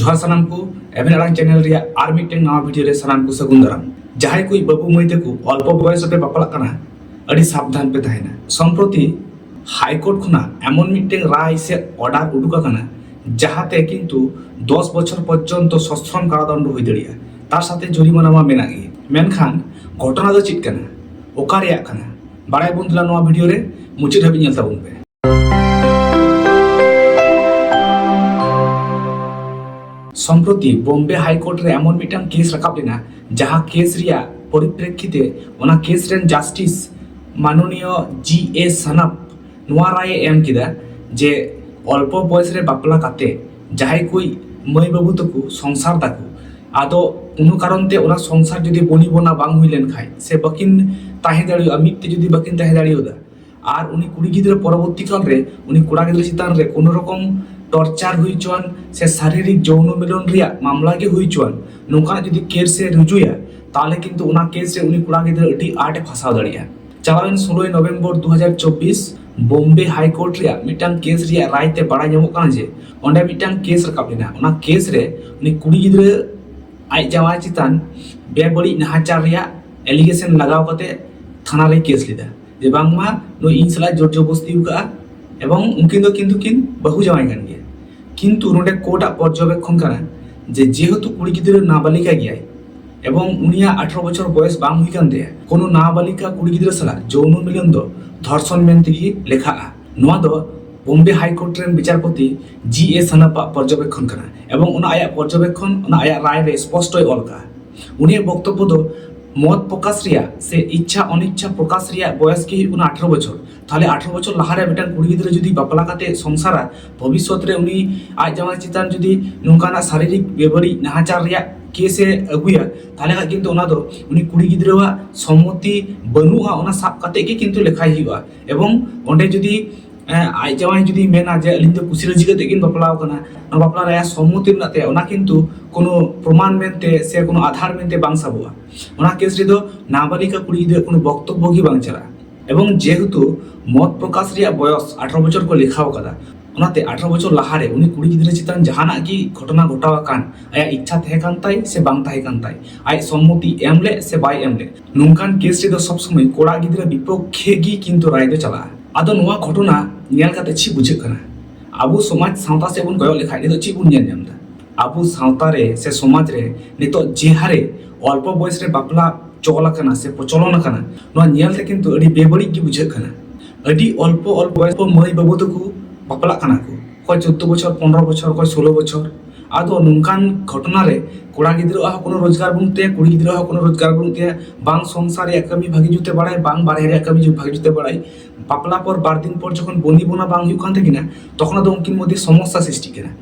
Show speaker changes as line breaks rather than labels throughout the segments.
ᱡᱚᱦᱟᱨ ᱥᱟᱱᱟᱢ ᱠᱚ ᱮᱵᱮᱱ ᱟᱲᱟᱝ ᱪᱮᱱᱮᱞ ᱨᱮᱭᱟᱜ ᱟᱨ ᱢᱤᱫᱴᱮᱱ ᱱᱟᱣᱟ ᱵᱷᱤᱰᱤᱭᱳ ᱨᱮ ᱥᱟᱱᱟᱢ ᱠᱚ ᱥᱟᱹᱜᱩᱱ ᱫᱟᱨᱟᱢ ᱡᱟᱦᱟᱸᱭ ᱠᱚ ᱵᱟᱹᱵᱩ ᱢᱟᱹᱭ ᱛᱟᱠᱚ ᱚᱞᱯᱚ ᱵᱚᱭᱚᱥ ᱨᱮᱯᱮ ᱵᱟᱯᱞᱟᱜ ᱠᱟᱱᱟ ᱟᱹᱰᱤ ᱥᱟᱵᱫᱷᱟᱱ ᱯᱮ ᱛᱟᱦᱮᱱᱟ ᱥᱚᱢᱯᱨᱚᱛᱤ হাইকোর্ট খোনাক এমন মিᱫᱴᱮᱱ রায় সে অর্ডার উডুক আকানা যাহাতে কিন্তু দশ বছর পর্যন্ত সশ্রম কারাদণ্ড হয়ে দাঁড়িয়ে তার ᱢᱮᱱᱟᱜ জরিমানা ᱢᱮᱱᱠᱷᱟᱱ ᱜᱷᱚᱴᱚᱱᱟ ᱫᱚ ᱪᱮᱫ ᱠᱟᱱᱟ ᱚᱠᱟ ᱨᱮᱭᱟᱜ ᱠᱟᱱᱟ ᱵᱟᱲᱟᱭ ᱵᱚᱱ বাড়াই ᱱᱚᱣᱟ নোয়া ᱨᱮ ᱢᱩᱪᱟᱹᱫ ᱦᱟᱹᱵᱤᱡ ᱧᱮᱞ ᱛᱟᱵᱚᱱ ᱯᱮ সম্প্রতি বোম্বে হাইকোর্ট রে এমন মিটাং কেস রাকাব লেনা যাহা কেস রিয়া পরিপ্রেক্ষিতে ওনা কেস রেন জাস্টিস মাননীয় জি এ সানাপ নোয়া রায়ে এম কিদা যে অল্প বয়স রে বাপলা কাতে যাহাই কই মাই বাবু তকু সংসার তাকু আদো কোনো কারণতে ওনা সংসার যদি বনি বনা বাং হুই লেন খায় সে বাকিন তাহে দাঁড়িয়ে মিথ্যে যদি বাকিন তাহে দাঁড়িয়ে আর উনি কুড়ি গিদ্রে পরবর্তীকাল উনি কোড়া গিদ্রে চিতান রে কোনো রকম ᱴᱚᱨᱪᱟᱨ ᱦᱩᱭ ᱦᱚᱪᱚᱣᱟᱱ ᱥᱮ ᱥᱟᱨᱤᱨᱤᱠ ᱡᱳᱣᱱᱚ ᱢᱤᱞᱚᱱ ᱨᱮᱭᱟᱜ ᱢᱟᱢᱞᱟ ᱜᱮ ᱦᱩᱭ ᱦᱚᱪᱚᱣᱟᱱ ᱱᱚᱝᱠᱟᱱᱟᱜ ᱡᱩᱫᱤ ᱠᱮᱥ ᱮ ᱨᱩᱡᱩᱭᱟ ᱛᱟᱦᱚᱞᱮ ᱠᱤᱱᱛᱩ ᱚᱱᱟ ᱠᱮᱥ ᱨᱮ ᱩᱱᱤ ᱠᱚᱲᱟ ᱜᱤᱫᱽᱨᱟᱹ ᱟᱹᱰᱤ ᱟᱸᱴ ᱮ ᱯᱷᱟᱥᱟᱣ ᱫᱟᱲᱮᱭᱟᱜᱼᱟ ᱪᱟᱞᱟᱣᱮᱱ ᱥᱳᱞᱳᱭ ᱱᱚᱵᱷᱮᱢᱵᱚᱨ ᱫᱩ ᱦᱟᱡᱟᱨ ᱪᱚᱵᱽᱵᱤᱥ ᱵᱳᱢᱵᱮ ᱦᱟᱭᱠᱳᱨᱴ ᱨᱮᱭᱟᱜ ᱢᱤᱫᱴᱟᱝ ᱠᱮᱥ ᱨᱮᱭᱟᱜ ᱨᱟᱭᱛᱮ ᱵᱟᱲᱟᱭ ᱧᱟᱢᱚᱜ ᱠᱟᱱᱟ ᱡᱮ ᱚᱸᱰᱮ ᱢᱤᱫᱴᱟᱝ ᱠᱮᱥ ᱨᱟᱠᱟᱵ ᱞᱮᱱᱟ ᱚᱱᱟ ᱠᱮᱥ ᱨᱮ ᱩᱱᱤ ᱠᱩᱲᱤ ᱜᱤᱫᱽᱨᱟᱹ ᱟᱡ ᱡᱟᱶᱟᱭ ᱪᱮᱛᱟᱱ ᱵᱮᱵᱟᱹᱲᱤᱡ ᱱᱟᱦᱟᱪᱟᱨ ᱨᱮᱭᱟᱜ ᱮᱞᱤᱜᱮᱥᱚᱱ ᱞᱟᱜᱟᱣ ᱠᱟᱛᱮ ᱛᱷᱟᱱᱟ ᱨᱮᱭ ᱠᱮᱥ ᱞᱮᱫᱟ ᱡᱮ ᱵᱟᱝᱢᱟ ᱱᱩᱭ ᱤᱧ ᱥᱟᱞᱟᱜ ᱡᱳᱨ ᱡᱚᱵᱚᱥᱛᱤ ᱟᱠᱟᱫᱼᱟ এবং ଏବଂ কিন্তু কিন বহু জামাই গান গিয়ে। কিন্তু ᱱᱚᱰᱮ কোটা পর্যবেক্ষণ কানা যে যেহেতু কুড়ি গিদ্রে নাবালিকা গিয়ে এবং উনিয়া আঠারো বছর বয়স বাম হুইকান দেয়া, কোনো নাবালিকা কুড়ি গিদ্রে সালা যৌন মিলন দো ধর্ষণ মেন গিয়ে লেখা নয় দো বোম্বে হাইকোর্ট রেন বিচারপতি জি এ সানাপা পর্যবেক্ষণ করা এবং ওনা আয়া পর্যবেক্ষণ ওনা আয়া রায় রে স্পষ্টই অলকা। উনিয়া বক্তব্য দো মত প্রকাশ রিয়া, সে ইচ্ছা অনিচ্ছা প্রকাশ রিয়া, বয়স কি উনি আঠারো বছর? তাহলে আঠারো বছর লাহারে মেটান কুড়ি গিদ্রে যদি বাপলা কাতে সংসার ভবিষ্যতে উনি আজ জামা চিতান যদি নৌকানা শারীরিক বেবরি নাহাচার রিয়া কে সে আগুয়া তাহলে কিন্তু ওনা দো উনি কুড়ি গিদ্রেওয়া সম্মতি বানুয়া ওনা সাপ কাতে কিন্তু লেখাই হইবা এবং ওন্ডে যদি ᱡᱟᱶᱟᱭ ᱡᱩᱫᱤ ᱢᱮᱱᱟ ᱡᱮ ᱟᱹᱞᱤᱧ ᱫᱚ ᱠᱩᱥᱤ ᱨᱟᱹᱡᱤ ᱠᱟᱛᱮ ᱠᱤᱱ ᱵᱟᱯᱞᱟᱣ ᱠᱟᱱᱟ ᱚᱱᱟ ᱵᱟᱯᱞᱟ ᱨᱮ ᱥᱚᱢᱢᱚᱛᱤ ᱢᱮᱱᱟᱜ ᱛᱟᱭᱟ ᱚᱱᱟ ᱠᱤᱱᱛᱩ ᱠᱳᱱᱳ ᱯᱨᱚᱢᱟᱱ ᱢᱮᱱᱛᱮ ᱥᱮ ᱠᱳᱱᱳ ᱟᱫᱷᱟᱨ ᱢᱮᱱᱛᱮ ᱵᱟᱝ ᱥᱟᱵᱚᱜᱼᱟ ᱚᱱᱟ ᱠᱮᱥ ᱨᱮᱫᱚ ᱱᱟᱵᱟলিᱠᱟ ᱠᱩᱲᱤ ᱜᱤᱫᱽᱨᱟᱹ ᱠᱳᱱᱳ ᱵᱚᱠᱛᱚᱵᱵᱚ ᱜᱮ ᱵᱟᱝ ᱪᱟᱞᱟᱜᱼᱟ ᱮᱵᱚᱝ ᱡᱮᱦᱮᱛু ᱢᱚᱛ ᱯᱨᱚᱠᱟᱥ ᱨᱮᱭᱟᱜ ᱵᱚᱭᱚᱥ ᱟঠাᱨᱚ ᱵᱚᱪᱷᱚᱨ ᱠᱚ ᱞᱮᱠᱷᱟᱣ ᱠᱟᱫᱟ ᱚᱱᱟᱛᱮ ᱟঠাᱨᱚ ᱵᱚᱪᱷᱚᱨ ᱞᱟᱦᱟᱨᱮ ᱩᱱᱤ ᱠᱩᱲᱤ ᱜᱤᱫᱽᱨᱟᱹ ᱪᱮᱛᱟᱱ ᱡᱟᱦᱟᱱᱟᱜ ᱜᱮ ᱜᱷᱚᱴᱚᱱᱟ ᱜᱷᱚᱴᱟᱣ ᱟᱠᱟᱱ ᱟᱭᱟᱜ ᱤᱪᱪᱷᱟ ᱛᱟᱦᱮᱸ ᱠᱟᱱ ᱛᱟᱭ ᱥᱮ ᱵᱟᱝ ᱛᱟᱦᱮᱸ ᱠᱟᱱ ᱛᱟᱭ ᱟᱡ ᱥᱚᱢᱢᱚᱛᱤ ᱮᱢ ᱞᱮᱫ ᱥᱮ ᱵᱟᱭ ᱮᱢ ᱞᱮᱫ ᱱᱚᱝᱠᱟᱱ ᱠᱮᱥ ᱨᱮᱫᱚ ᱥᱚᱵ ᱥᱚᱢᱚᱭ ᱠᱚᱲᱟ ᱜᱤᱫᱽᱨᱟᱹ ᱵᱤᱯᱚᱠᱠᱷᱮ ᱜᱮ ᱠᱤᱱᱛᱩ ᱨᱟᱭ ᱫᱚ ᱪᱟᱞᱟᱜᱼᱟ ᱟᱫᱚ ᱱᱚᱣᱟ ᱜᱷᱚᱴᱚᱱᱟ ᱧᱮᱞ ᱠᱟᱛᱮ ᱪᱮᱫ ᱵᱩᱡᱷᱟᱹᱜ ᱠᱟᱱᱟ ᱟᱵᱚ ᱥᱚᱢᱟᱡᱽ ᱥᱟᱶᱛᱟ ᱥᱮᱫ ᱵᱚᱱ ᱠᱚᱭᱚᱜ ᱞᱮᱠᱷᱟᱱ ᱱᱤᱛᱚᱜ ᱪᱮᱫ ᱵᱚᱱ ᱧᱮᱞ ᱧᱟᱢᱮᱫᱟ ᱟᱵᱚ ᱥᱟᱶᱛᱟ ᱨᱮ ᱥᱮ ᱥᱚᱢᱟᱡᱽ ᱨᱮ ᱱᱤᱛᱚᱜ ᱡᱮ ᱚᱞᱯᱚ ᱵᱚᱭᱮᱥ ᱨᱮ ᱵᱟᱯᱞᱟ ᱪᱚᱞ ᱟᱠᱟᱱᱟ ᱥᱮ ᱯᱨᱚᱪᱚᱞᱚᱱ ᱟᱠᱟᱱᱟ ᱱᱚᱣᱟ ᱧᱮᱞ ᱛᱮ ᱠᱤᱱᱛᱩ ᱟᱹᱰᱤ ᱵᱮᱵᱟᱹᱲᱤᱡ ᱜᱮ ᱵᱩᱡᱷᱟᱹᱜ ᱠᱟᱱᱟ ᱟᱹᱰᱤ ᱚᱞᱯᱚ ᱚᱞᱯᱚ ᱵᱚᱭᱮᱥ ᱢᱟᱹᱭ ᱵᱟᱹᱵᱩ ᱛᱟᱠᱚ ᱵᱟᱯᱞᱟᱜ ᱠᱟᱱᱟ ᱠᱚ ᱚᱠᱚᱭ ᱪᱳᱫᱽᱫᱳ ᱵᱚᱪᱷᱚᱨ ᱯᱚᱱᱨᱚ ᱵᱚᱪᱷᱚᱨ ᱚᱠᱚᱭ ᱥᱳᱞᱳ ᱵᱚᱪᱷᱚᱨ ᱟᱫᱚ ᱱᱚᱝᱠᱟᱱ ᱜᱷᱚᱴᱚᱱᱟ ᱨᱮ ᱠᱚᱲᱟ ᱜᱤᱫᱽᱨᱟᱹ ᱦᱚᱸ ᱠᱳᱱᱳ ᱨᱳᱡᱽᱜᱟᱨ ᱵᱟᱹᱱᱩᱜ ᱛᱟᱭᱟ ᱠᱩᱲᱤ ᱜᱤᱫᱽᱨᱟᱹ ᱦᱚᱸ ᱠᱳᱱᱳ ᱨᱳᱡᱽᱜᱟᱨ ᱵᱟᱹᱱᱩᱜ ᱛᱟᱭᱟ ᱵᱟᱝ ᱥᱚᱝᱥᱟᱨ ᱨᱮᱭᱟᱜ ᱠᱟᱹᱢᱤ ᱵᱷᱟᱹᱜᱤ ᱡᱩᱛᱮ ᱵᱟᱲᱟᱭ ᱵᱟᱝ ᱵᱟᱨᱦᱮ ᱨᱮᱭᱟᱜ ᱠᱟᱹᱢᱤ ᱵᱷᱟᱹᱜᱤ ᱡᱩᱛᱮ ᱵᱟᱲᱟᱭ ᱵᱟᱯᱞᱟ ᱯᱚᱨ ᱵᱟᱨ ᱫᱤᱱ ᱯᱚᱨ ᱡᱚᱠᱷᱚᱱ ᱵᱚᱱᱤ ᱵᱚᱱᱟ ᱵᱟᱝ ᱦᱩᱭᱩᱜ ᱠᱟᱱ ᱛᱟᱹᱠᱤᱱᱟ ᱛᱚᱠᱷᱚᱱ ᱟᱫᱚ ᱩᱱᱠᱤᱱ ᱢᱚᱫᱽᱫᱷᱮ ᱥᱚᱢᱚᱥᱥᱟ ᱥᱨᱤᱥᱴᱤᱜ ᱠᱟᱱᱟ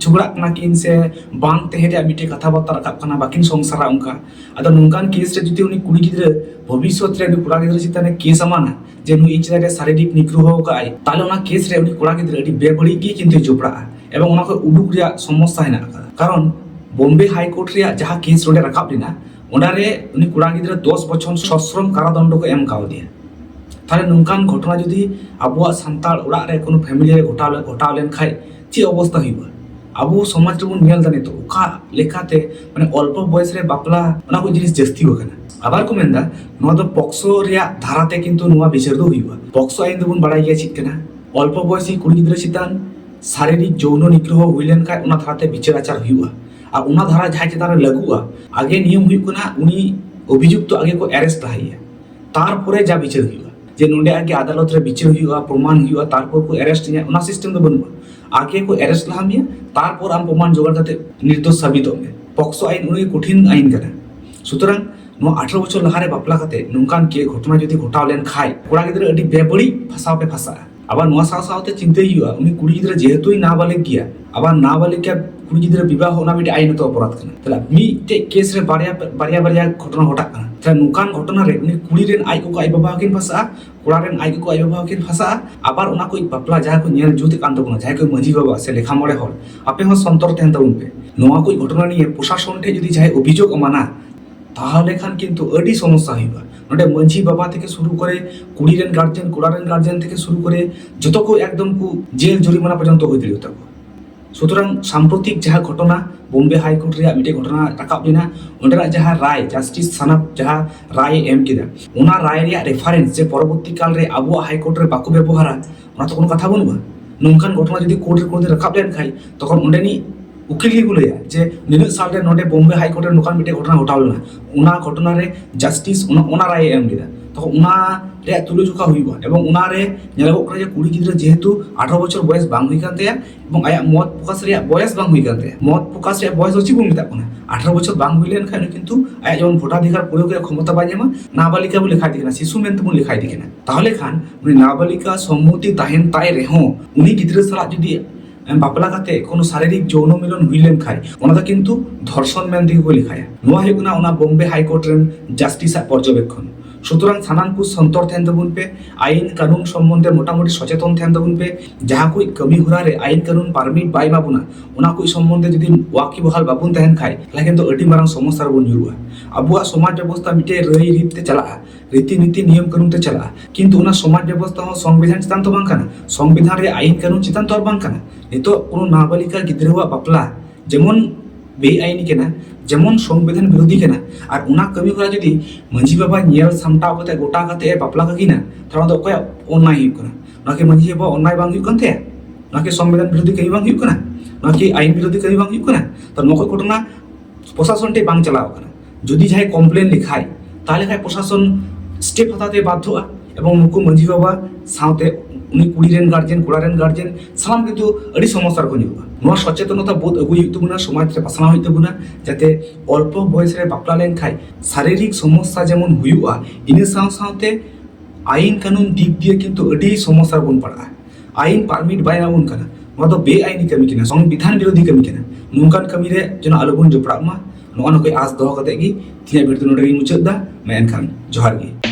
ᱡᱷᱚᱜᱽᱲᱟᱜ ᱠᱟᱱᱟ ᱠᱤᱱ ᱥᱮ ᱵᱟᱝ ᱛᱟᱦᱮᱸ ᱨᱮᱭᱟᱜ ᱢᱤᱫᱴᱮᱡ ᱠᱟᱛᱷᱟᱵᱟᱨᱛᱟ ᱨᱟᱠᱟᱵ ᱠᱟᱱᱟ ᱵᱟᱠᱤᱱ ᱥᱚᱝᱥᱟᱨᱟ ᱚᱱᱠᱟ ᱟᱫᱚ ᱱᱚᱝᱠᱟᱱ ᱠᱮᱥ ᱨᱮ ᱡᱩᱫᱤ ᱩᱱᱤ ᱠᱩᱲᱤ ᱜᱤᱫᱽᱨᱟᱹ ᱵᱷᱚᱵᱤᱥᱥᱚᱛ ᱨᱮ ᱩᱱᱤ ᱠᱚᱲᱟ ᱜᱤᱫᱽᱨᱟᱹ ᱪᱮᱛᱟᱱ ᱨᱮ ᱠᱮᱥ ᱟᱢᱟᱱᱟ ᱡᱮ ᱱᱩᱭ ᱤᱧ ᱪᱮᱛᱟᱱ ᱨᱮ ᱥᱟᱨᱤᱨᱤᱠ ᱱᱤᱜᱽᱨᱚᱦᱚ ᱠᱟᱜ ᱟᱭ ᱛᱟᱦᱞᱮ ᱚᱱᱟ ᱠᱮᱥ ᱨᱮ ᱩᱱᱤ ᱠᱚᱲᱟ ᱜᱤᱫᱽᱨᱟᱹ ᱟᱹᱰᱤ ᱵᱮᱵᱟᱹᱲᱤᱡ ᱜᱮ ᱠᱤᱱᱛᱩᱭ ᱡᱚᱯᱲᱟᱜᱼᱟ ᱮᱵᱚᱝ ᱚᱱᱟ ᱠᱷᱚᱱ ᱩᱰᱩᱠ ᱨᱮᱭᱟᱜ ᱥᱚᱢᱚᱥᱥᱟ ᱦᱮᱱᱟᱜ ᱟᱠᱟᱫᱟ ᱠᱟᱨᱚᱱ ᱵᱚᱢᱵᱮ ᱦᱟᱭᱠᱳᱨᱴ ᱨᱮᱭᱟᱜ ᱡᱟᱦᱟᱸ ᱠᱮᱥ ᱚᱸᱰᱮ ᱨᱟᱠᱟᱵ ᱞᱮᱱᱟ ᱚᱱᱟᱨᱮ ᱩᱱᱤ ᱠᱚᱲᱟ ᱜᱤᱫᱽᱨᱟᱹ ᱫᱚᱥ ᱵᱚᱪᱷᱚᱨ ᱥᱚᱥᱨᱚᱢ ᱠᱟᱨᱟᱫᱚᱱᱰ ᱠᱚ ᱮᱢ ᱠᱟᱣᱫᱮᱭᱟ ᱛᱟᱦᱞᱮ ᱱᱚᱝᱠᱟᱱ ᱜᱷᱚᱴᱚᱱᱟ ᱡᱩᱫᱤ ᱟᱵᱚᱣᱟᱜ ᱥᱟᱱᱛᱟᱲ ᱚᱲᱟᱜ ᱨᱮ ᱠᱳᱱᱳ ᱯᱷᱮᱢᱤᱞᱤ ᱨᱮ ᱜᱷᱚᱴᱟᱣ ᱜᱷᱚᱴᱟᱣ ᱞᱮᱱᱠᱷᱟᱱ ᱪᱮᱫ ᱚᱵᱚᱥᱛᱟ ᱦᱩᱭᱩᱜᱼᱟ ᱟᱵᱚ ᱥᱚᱢᱟᱡᱽ ᱨᱮᱵᱚᱱ ᱧᱮᱞ ᱫᱟ ᱱᱤᱛᱚᱜ ᱚᱠᱟ ᱞᱮᱠᱟᱛᱮ ᱢᱟᱱᱮ ᱚᱞᱯᱚ ᱵᱚᱭᱮᱥ ᱨᱮ ᱵᱟᱯᱞᱟ ᱚᱱᱟ ᱠᱚ ᱡᱤᱱᱤᱥ ᱡᱟᱹᱥᱛᱤ ᱟᱠᱟᱱᱟ ᱟᱵᱟᱨ ᱠᱚ ᱢᱮᱱᱫᱟ ᱱᱚᱣᱟ ᱫᱚ ᱯᱚᱠᱥᱚ ᱨᱮᱭᱟᱜ ᱫᱷᱟᱨᱟᱛᱮ ᱠᱤᱱᱛᱩ ᱱᱚᱣᱟ ᱵᱤᱪᱟᱹᱨ ᱫᱚ ᱦᱩᱭᱩᱜᱼᱟ ᱯᱚᱠᱥᱚ ᱟᱹᱭᱤᱱ ᱫᱚᱵᱚᱱ ᱵᱟᱲᱟᱭ ᱜᱮᱭᱟ ᱪᱮᱫ ᱠᱟᱱᱟ ᱚᱞᱯᱚ ᱵᱚᱭᱥᱤ ᱠᱩᱲᱤ ᱜᱤᱫᱽᱨᱟᱹ ᱪᱮᱛᱟᱱ શારીરિક જૌનો નિગ્રહ ᱦᱩᱭ ᱞᱮᱱᱠᱷᱟᱱ ᱚᱱᱟ ᱫᱷᱟᱨᱟᱛᱮ ᱵᱤᱪᱟᱹᱨ ᱟᱪᱟᱨ ᱦᱩᱭᱩᱜᱼᱟ ᱟᱨ ᱚᱱᱟ ᱫᱷᱟᱨᱟ ᱡᱟᱦᱟᱸᱭ ᱪᱮᱛᱟᱱ ᱨᱮ ᱞᱟᱹᱜᱩᱜᱼᱟ ᱟᱜᱮ ᱱᱤᱭᱚᱢ ᱦᱩᱭᱩᱜ ᱠᱟᱱᱟ ᱩᱱᱤ ᱚᱵᱷᱤᱡᱩᱠᱛᱚ ᱟᱜᱮ ᱠᱚ ᱮᱨᱮᱥᱴ ᱞᱟᱦᱟᱭᱮᱭᱟ ᱛᱟᱨᱯᱚᱨᱮ ᱡᱟ ᱵᱤᱪᱟᱹᱨ ᱦᱩᱭᱩᱜᱼᱟ ᱡᱮ ᱱᱚᱰᱮ ᱟᱜᱮ ᱟᱫᱟᱞᱚᱛ ᱨᱮ ᱵᱤᱪᱟᱹᱨ ᱦᱩᱭᱩᱜᱼᱟ ᱯᱨᱚᱢᱟᱱ ᱦᱩᱭᱩᱜᱼᱟ ᱛᱟᱨᱯᱚᱨ ᱠᱚ ᱮᱨᱮᱥᱴ ᱤᱧᱟ ᱚᱱᱟ ᱥᱤᱥᱴᱮᱢ ᱫᱚ ᱵᱟᱹᱱᱩᱜᱼᱟ আগে কো অ্যারেস্ট লাহা মিয়া তারপর আম প্রমাণ জোগাড় করতে নির্দোষ সাবিত মে পক্সো আইন উনি কঠিন আইন কানা সুতরাং ᱱᱚᱣᱟ 18 বছর লাহারে বাপলা কাতে নুনকান কে ঘটনা যদি ঘটাও লেন খায় কোড়া গিদ্রে আডি বেবড়ি ফাসাও পে ফাসা আবার ᱱᱚᱣᱟ ᱥᱟᱶ ᱥᱟᱶᱛᱮ ᱪᱤᱱᱛᱟᱹᱭ ᱦᱩᱭᱩᱜᱼᱟ ᱩᱱᱤ ᱠᱩᱲᱤ ᱜᱤᱫᱽᱨᱟᱹ ᱡᱮᱦᱮᱛᱩᱭ ᱱᱟᱵᱟᱞᱤᱜ ᱜᱮᱭᱟ ᱟᱵᱟᱨ ᱱᱟᱵᱟᱞᱤᱜ ᱠᱩᱲᱤ ᱜᱤᱫᱽᱨᱟᱹ ᱵᱤᱵᱟᱦᱚ ᱚᱱᱟ ᱢᱤᱫᱴᱮᱱ ᱟᱭᱤᱱᱚᱛ অপরাধ ᱠᱟᱱᱟ তাহলে ᱢᱤᱫᱴᱮᱡ কেস ᱨᱮ বাᱨᱭᱟ বারᱭᱟ বারᱭᱟ ঘটনা ঘটাক কানা তাহলে ᱱᱚᱝᱠᱟᱱ ঘটনা ᱨᱮ ᱩᱱᱤ ᱠᱩᱲᱤ ᱨᱮᱱ ᱟᱡ ᱠᱚᱠᱚ ᱟᱡ ᱵᱟᱵᱟ ᱦᱚᱸᱠᱤᱱ ᱯᱷᱟᱥᱟᱜᱼᱟ ᱠᱚᱲᱟ ᱨᱮᱱ ᱟᱡ ᱠᱚᱠᱚ ᱟᱡ ᱵᱟᱵᱟ ᱦᱚᱸᱠᱤᱱ ᱯᱷᱟᱥᱟᱜᱼᱟ ᱟᱵᱟᱨ ᱚᱱᱟ ᱠᱚ ᱵᱟᱯᱞᱟ ᱡᱟᱦᱟᱸ ᱠᱚ ᱧᱮᱞ ᱡᱩᱛ ᱠᱟᱱ ᱛᱟᱵᱚᱱᱟ ᱡᱟᱦᱟᱸᱭ ᱠᱚ ᱢᱟᱺᱡᱷᱤ ᱵᱟᱵᱟ ᱥᱮ ᱞᱮᱠᱷᱟ ᱢᱚᱬᱮ ᱦᱚᱲ ᱟᱯᱮ ᱦᱚᱸ ᱥᱚᱱᱛᱚᱨ ᱛᱟᱦᱮᱱ ᱛᱟᱵᱚᱱ ᱯᱮ ᱱᱚᱣᱟ ᱠᱚ ঘটনা নিয়ে প্রশাসন ᱴᱷᱮᱡ যদি ᱡᱟᱦᱟᱸᱭ অভিযোগ ᱮᱢᱟᱱᱟ তাহলে খান কিন্তু আᱹᱰᱤ সমস্যা হইবা নটে মঞ্জি বাবা থেকে শুরু করে কুড়িরেন গার্জেন কোড়ারেন গার্জেন থেকে শুরু করে যত কো একদম কু জেল জরিমানা পর্যন্ত হয়ে দিল তাকে। সুতরাং সাম্প্রতিক যাহা ঘটনা, বোম্বে হাইকোর্ট রে মিটে ঘটনা রাখা লিনা ওনারা যাহা রায় জাস্টিস সানাব যাহা রায় এম কিনা ওনা রায় রে রেফারেন্স যে পরবর্তী কাল রে আবু হাইকোর্ট রে বাকু ব্যবহারা, ওনা তো কোনো কথা বলবা। নমকান ঘটনা যদি কোর্টের কোনোদিন রাখাব লেন খাই তখন ওন্ডেনি উকিলকে গুলে যায় যে নীরজ সালটের নোটে বোম্বে হাইকোর্টের নোকান মিটে ঘটনা ঘটাল না ওনা ঘটনারে জাস্টিস ওনা রায় এম কেদা তখন ওনা ᱨᱮᱭᱟᱜ ᱛᱩᱞᱟᱹᱡᱚᱠᱷᱟ ᱦᱩᱭᱩᱜᱼᱟ ᱮᱵᱚᱝ ᱚᱱᱟᱨᱮ ᱧᱮᱞᱚᱜᱚᱜ ᱠᱟᱱᱟ ᱡᱮ ᱠᱩᱲᱤ ᱜᱤᱫᱽᱨᱟᱹ ᱡᱮᱦᱮᱛᱩ ᱟᱴᱷᱨᱚ ᱵᱚᱪᱷᱚᱨ ᱵᱚᱭᱮᱥ ᱵᱟᱝ ᱦᱩᱭ ᱠᱟᱱ ᱛᱟᱭᱟ ᱮᱵᱚᱝ ᱟᱭᱟᱜ ᱢᱚᱛ ᱯᱨᱚᱠᱟᱥ ᱨᱮᱭᱟᱜ ᱵᱚᱭᱮᱥ ᱵᱟᱝ ᱦᱩᱭ ᱠᱟᱱ ᱛᱟᱭᱟ ᱢᱚᱛ ᱯᱨᱚᱠᱟᱥ ᱨᱮᱭᱟᱜ ᱵᱚᱭᱮᱥ ᱫᱚ ᱪᱮᱫ ᱵᱚᱱ ᱢᱮᱛᱟᱜ ᱠᱟᱱᱟ আঠারো বছর বাং হইলেন খান কিন্তু যেমন ভোটাধিকার প্রয়োগের ক্ষমতা পায় যেমন নাবালিকা বলে লেখাই দিকে না শিশু মেনতে বলে লেখাই দিকে না তাহলে খান উনি নাবালিকা সম্মতি তাহেন তাই রেহ উনি গিদ্রে সালা যদি বাপলা কাতে কোনো শারীরিক যৌন মিলন হুইলেন খায়। ওনাদা কিন্তু ধর্ষণ ম্যান দিকে হুইলে খায়। নোয়া হেগুনা ওনা বোম্বে হাইকোর্টের জাস্টিস পর্যবেক্ষণ। সুতরাং সানানকু সন্তর থেন্দবুনপে আইন কানুন সম্বন্ধে মোটামুটি সচেতন থেন্দবুনপে যাহা কই কমি হুরারে আইন কানুন পারমিট বাই বাবুনা ওনা কই সম্বন্ধে যদি ওয়াকি বহাল বাবুন তাহেন খাই তাহলে কিন্তু আটি মারাং সমস্যা রবুন জুরুয়া আবুয়া সমাজ ব্যবস্থা মিটে রই রীততে চালা রীতিনীতি নিয়ম কানুন তে চালা কিন্তু ওনা সমাজ ব্যবস্থা সংবিধান চিতান তো বাংকানা সংবিধান রে আইন কানুন চিতান তো আর বাংকানা নিতো কোনো নাবালিকা গিদ্রে গিদ্রেহুয়া বাপলা, যেমন বেআইনি কেনা যেমন সংবিধান বিরোধী কেনা আর ᱚᱱᱟ ᱠᱟᱹᱢᱤ ᱦᱚᱨᱟ ᱡᱩᱫᱤ ᱢᱟᱺᱡᱷᱤ ᱵᱟᱵᱟ ᱧᱮᱞ ᱥᱟᱢᱴᱟᱣ ᱠᱟᱛᱮ ᱜᱚᱴᱟ ᱠᱟᱛᱮ ᱵᱟᱯᱞᱟ ᱠᱟᱹᱠᱤᱱᱟ ᱛᱟᱦᱚᱞᱮ ᱫᱚ ᱚᱠᱚᱭᱟᱜ ᱚᱱᱟᱭ ᱦᱩᱭᱩᱜ ᱠᱟᱱᱟ ᱱᱚᱣᱟ ᱠᱤ ᱢᱟᱺᱡᱷᱤ ᱵᱟᱵᱟ ᱚᱱᱟᱭ ᱵᱟᱝ ᱦᱩᱭᱩᱜ ᱠᱟᱱ ᱛᱟᱭᱟ ᱱᱚᱣᱟ ᱠᱤ সংবিধান বিরোধী ᱠᱟᱹᱢᱤ ᱵᱟᱝ ᱦᱩᱭᱩᱜ ᱠᱟᱱᱟ ᱱᱚᱣᱟ ᱠᱤ আইন বিরোধী ᱠᱟᱹᱢᱤ ᱵᱟᱝ ᱦᱩᱭᱩᱜ ᱠᱟᱱᱟ ᱛᱟᱦᱚᱞᱮ ᱱᱚᱣᱟ ᱠᱚ ᱜᱷᱚᱴᱚᱱᱟ প্রশাসন ᱴᱷᱮᱡ ᱵᱟᱝ ᱪᱟᱞᱟᱣ ᱠᱟᱱᱟ ᱡᱩᱫᱤ ᱡᱟᱦᱟᱸᱭ ᱠᱚᱢᱯᱞᱮᱱ ᱞᱮᱠᱷᱟᱡ ᱛᱟᱦᱚᱞᱮ ᱠᱷᱟᱡ প্রশাসন স্টেপ হাতাতে বাধ্যᱜᱼᱟ এবং ᱱᱩᱠᱩ ᱢᱟᱺᱡᱷᱤ ᱵᱟᱵᱟ ᱥᱟᱶᱛᱮ ᱩᱱᱤ ᱠᱩᱲᱤ ᱨᱮᱱ ᱜᱟᱨᱡᱮᱱ ᱠᱚᱲᱟ ᱨᱮᱱ ᱜᱟᱨᱡᱮᱱ ᱥᱟᱱᱟᱢ ᱠᱤᱪᱷᱩ ᱟᱹᱰᱤ ᱥᱚᱢᱚᱥᱥᱟ ᱨᱮᱠᱚ ᱧᱩᱨᱩᱜᱼᱟ ᱱᱚᱣᱟ ᱥᱚᱪᱮᱛᱚᱱᱚᱛᱟ ᱵᱳধ ᱟᱹᱜᱩᱭ ᱦᱩᱭᱩᱜ ᱛᱟᱵᱚᱱᱟ ᱥᱚᱢᱟᱡᱽ ᱨᱮ ᱯᱟᱥᱱᱟᱣ ᱦᱩᱭᱩᱜ ᱛᱟᱵᱚᱱᱟ ᱡᱟᱛᱮ ᱚᱞᱯᱚ ᱵᱚᱭᱮᱥ ᱨᱮ ᱵᱟᱯᱞᱟ ᱞᱮᱱᱠᱷᱟᱱ ᱥᱟᱨᱤᱨᱤᱠ ᱥᱚᱢᱚᱥᱥᱟ ᱡᱮᱢᱚᱱ ᱦᱩᱭᱩᱜᱼᱟ ᱤᱱᱟᱹ ᱥᱟᱶ ᱥᱟᱶᱛᱮ আইন কানুন দিক দিয়ে কিন্তু আᱹᱰᱤ সমস্যা ᱨᱮᱵᱚᱱ ᱯᱟᱲᱟᱜᱼᱟ আইন ᱯᱟᱨᱢᱤᱴ ᱵᱟᱭ ᱮᱢᱟᱵᱚᱱ ᱠᱟᱱᱟ ᱱᱚᱣᱟ ᱫᱚ ᱵᱮআইᱱᱤ ᱠᱟᱹᱢᱤ ᱠᱟᱱᱟ সংবিধান ᱵᱤᱨᱳধী ᱠᱟᱹᱢᱤ ᱠᱟᱱᱟ ᱱᱚᱝᱠᱟᱱ ᱠᱟᱹᱢᱤ ᱨᱮ ᱡᱮᱱᱚ ᱟᱞᱚᱵᱚᱱ ᱡᱚᱯᱲᱟᱜ ᱢᱟ ᱱᱚᱜᱼᱚ ᱱᱚᱝᱠᱟ ᱟᱥ ᱫᱚᱦᱚ ᱠᱟᱛᱮᱫ ᱜᱮ ᱛᱤᱱᱟᱹᱜ ᱵᱷᱤᱲ ᱫᱚ ᱱᱚᱰᱮ ᱜᱤᱧ ᱢᱩᱪᱟᱹᱫ ᱮᱫᱟ ᱢᱮᱱᱠᱷᱟᱱ ᱡᱚᱦᱟᱨ ᱜᱮ